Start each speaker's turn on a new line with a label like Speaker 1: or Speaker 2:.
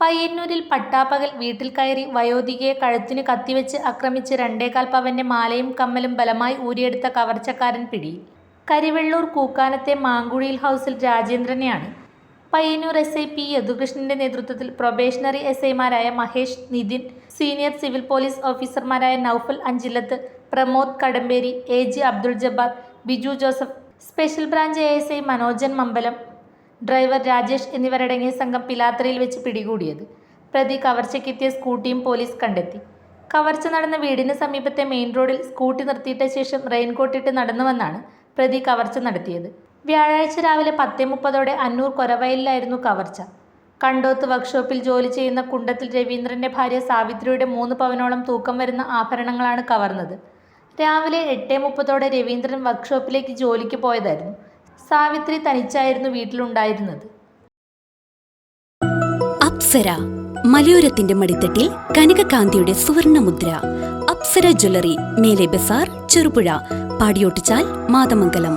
Speaker 1: പയ്യന്നൂരിൽ പട്ടാപ്പകൽ വീട്ടിൽ കയറി വയോധികയെ കഴുത്തിന് കത്തിവെച്ച് ആക്രമിച്ച് രണ്ടേകാൽ പവന്റെ മാലയും കമ്മലും ബലമായി ഊരിയെടുത്ത കവർച്ചക്കാരൻ പിടിയിൽ കരിവെള്ളൂർ കൂക്കാനത്തെ മാങ്കുഴിയിൽ ഹൗസിൽ രാജേന്ദ്രനെയാണ്. പയ്യന്നൂർ എസ് ഐ പി യദുകൃഷ്ണന്റെ നേതൃത്വത്തിൽ പ്രൊബേഷണറി എസ് ഐമാരായ Mahesh Nithin senior civil police ഓഫീസർമാരായ Noufal Anchilath Pramod Kadamberi A G Abdul Jabbar Biju Joseph special branch A S I Manojan Mambalam driver Rajesh എന്നിവരടങ്ങിയ സംഘം പിലാത്രയിൽ വെച്ച് പിടികൂടിയത്. പ്രതി കവർച്ചയ്ക്കെത്തിയ സ്കൂട്ടിയും പോലീസ് കണ്ടെത്തി. കവർച്ച നടന്ന വീടിന് സമീപത്തെ മെയിൻ റോഡിൽ സ്കൂട്ടി നിർത്തിയിട്ട ശേഷം റെയിൻകോട്ടിട്ട് നടന്നുവെന്നാണ് പ്രതി കവർച്ച നടത്തിയത്. വ്യാഴാഴ്ച രാവിലെ പത്തേ മുപ്പതോടെ അന്നൂർ കൊരവയലിലായിരുന്നു കവർച്ച. കണ്ടോത്ത് വർക്ക്ഷോപ്പിൽ ജോലി ചെയ്യുന്ന കുണ്ടത്തിൽ രവീന്ദ്രന്റെ ഭാര്യ സാവിത്രിയുടെ മൂന്ന് പവനോളം തൂക്കം വരുന്ന ആഭരണങ്ങളാണ് കവർന്നത്. രാവിലെ എട്ടേ മുപ്പതോടെ രവീന്ദ്രൻ വർക്ക്ഷോപ്പിലേക്ക് ജോലിക്ക് പോയതായിരുന്നു. സാവിത്രി തനിച്ചായിരുന്നു വീട്ടിലുണ്ടായിരുന്നത്.
Speaker 2: അപ്സര മലയോരത്തിന്റെ മടിത്തട്ടിൽ കനകകാന്തിയുടെ സുവർണമുദ്ര. അപ്സര ജ്വല്ലറി മേലെ ബസാർ ചെറുപുഴ പാടിയോട്ടിച്ചാൽ മാതമംഗലം.